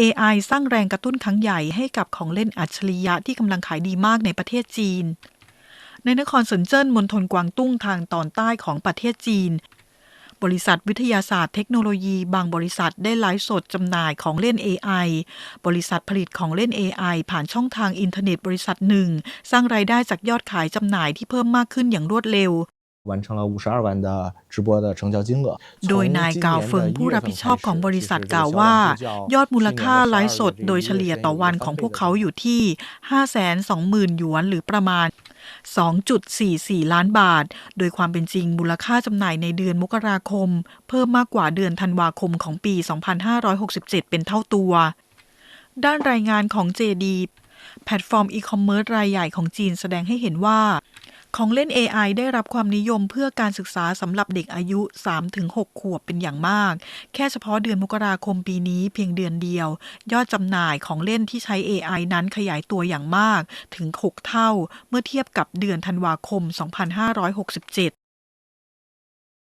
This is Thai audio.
AI สร้างแรงกระตุ้นครั้งใหญ่ให้กับของเล่นอัจฉริยะที่กำลังขายดีมากในประเทศจีน ในนครเซินเจิ้นมณฑลกวางตุ้งทางตอนใต้ของประเทศจีน บริษัทวิทยาศาสตร์เทคโนโลยีบางบริษัทได้ไลฟ์สดจำหน่ายของเล่น AI บริษัทผลิตของเล่น AI ผ่านช่องทางอินเทอร์เน็ตบริษัทหนึ่ง สร้างรายได้จากยอดขายจำหน่ายที่เพิ่มมากขึ้นอย่างรวดเร็ว 完成了五十二万的直播的成交金额。 โดยนายกาวเฟิงผู้รับผิดชอบของบริษัทกล่าวว่า ยอดมูลค่าไลฟ์สดโดยเฉลี่ยต่อวันของพวกเขาอยู่ที่ 520,000 หยวน หรือประมาณ 2.44 ล้านบาท โดยความเป็นจริงมูลค่าจำหน่ายในเดือนมกราคม เพิ่มมากกว่าเดือนธันวาคมของปี 2567 เป็นเท่าตัว ด้านรายงานของ JD แพลตฟอร์มอีคอมเมิร์ซรายใหญ่ของจีนแสดงให้เห็นว่า ของเล่น AI ได้รับความนิยมเพื่อการศึกษาสำหรับเด็กอายุ 3-6 ขวบเป็นอย่างมาก แค่เฉพาะเดือนมกราคมปีนี้เพียงเดือนเดียว ยอดจำหน่ายของเล่นที่ใช้ AI นั้นขยายตัวอย่างมากถึง 6 เท่า เมื่อเทียบกับเดือนธันวาคม 2567